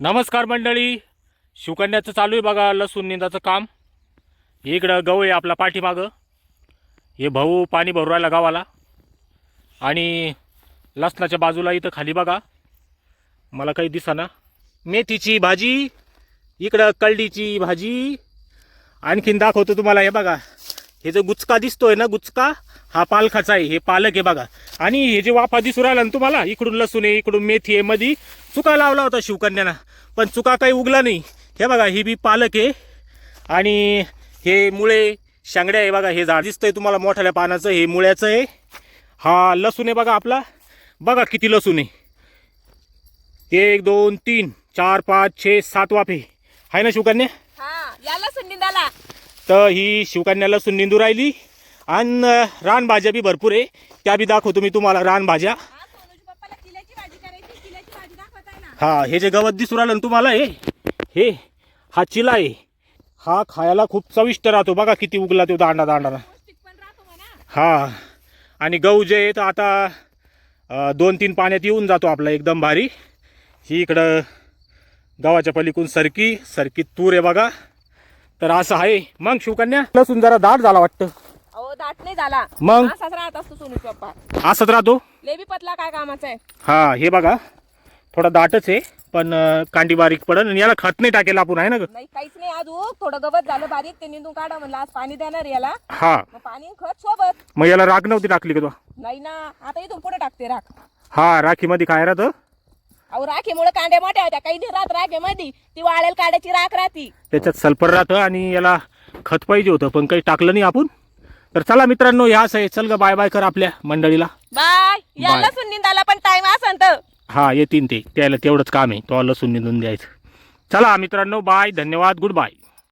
नमस्कार मंडळी. शिवकन्याचं चालू आहे बघा लसूण निंदाचं काम. इकडं गहू आहे आपला पाठीमागं. हे भाऊ पाणी भरू राहिला गावाला. आणि लसणाच्या बाजूला इथं खाली बघा. मला काही दिसाना. मेथीची भाजी इकडं कलडीची भाजी. आणखीन दाखवतो तुम्हाला हे बघा. हे जो गुचका दिसतोय ना गुचका? हा पालखाचा आहे हे पालक आहे बघा. आणि हे जे वाफा दिसू राहिला ना तुम्हाला इकडून लसूण आहे इकडून मेथी आहे मधी. चुका लावला होता शिवकन्यानं पण चुका काही उगला नाही. हे बघा ही बी पालक आहे. आणि हे मुळे शांगड्या आहे बघा हे झाड दिसतंय तुम्हाला मोठ्याल्या पानाचं हे मुळ्याचं आहे. हा लसूण आहे बघा आपला. बघा किती लसूण आहे. एक दोन तीन चार पाच छे सात वाफे. आहे ना शिवकन्या? तर ही शिवकन्या लसूण निंदू राहिली. आणि रानभाज्या बी भरपूर आहे. त्या बी दाखवतो मी तुम्हाला रानभाज्या. हा हा हे जे गवत दिसू राहिलं ना तुम्हाला हे हे हा चिला आहे. हा खायला खूप चविष्ट राहतो. बघा किती उगला तो दांडा दांडा. पौष्टिक पण राहतो म्हणा. हा आणि गहू जे आहे तर आता दोन तीन पाण्यात येऊन जातो आपला एकदम भारी. ही इकडं गव्हाच्या पलीकडून सरकी सरकी तूर आहे बघा. तर असं आहे. मग शिवकन्या लसूण जरा दाट झाला वाटतं. दाट नाही झाला. मग? असाच राहत असतो सोनूचा पप्पा. असंच राहतो? लेबी पतला काय कामाचा आहे. हा हे बघा. थोडा दाटच आहे पण अं, कांडी बारीक पडन आणि याला खत नाही टाकेल आपण आहे ना ग? नाही काहीच नाही अजून. थोडं गवत झालं बारीक ते निंदून काढा म्हणलं. आज पाणी देणार याला. हा. मग पाणी आणि खत सोबत. मग याला राख नव्हती टाकली का तू? नाही ना आता इथून पुढे टाकते राख. हा राखीमध्ये काय राहतं? अहो राखेमुळे कांड्या मोठ्या होत्या. काही नाही राहत राखेमध्ये. ती वाळेल काड्याची राख राहती. त्याच्यात सल्फर राहतं आणि याला खत पाहिजे होतं पण काही टाकलं नाही आपण? तर चला मित्रांनो ह्याच आहे चल ग बाय बाय कर आपल्या मंडळीला. बाय. याला Bye. सुनिंदाला पण टाइम असन तर. हा येतीन ते. त्याला तेवढंच काम आहे. तो लसूण निंदून द्यायचं. चला मित्रांनो बाय. धन्यवाद. Good bye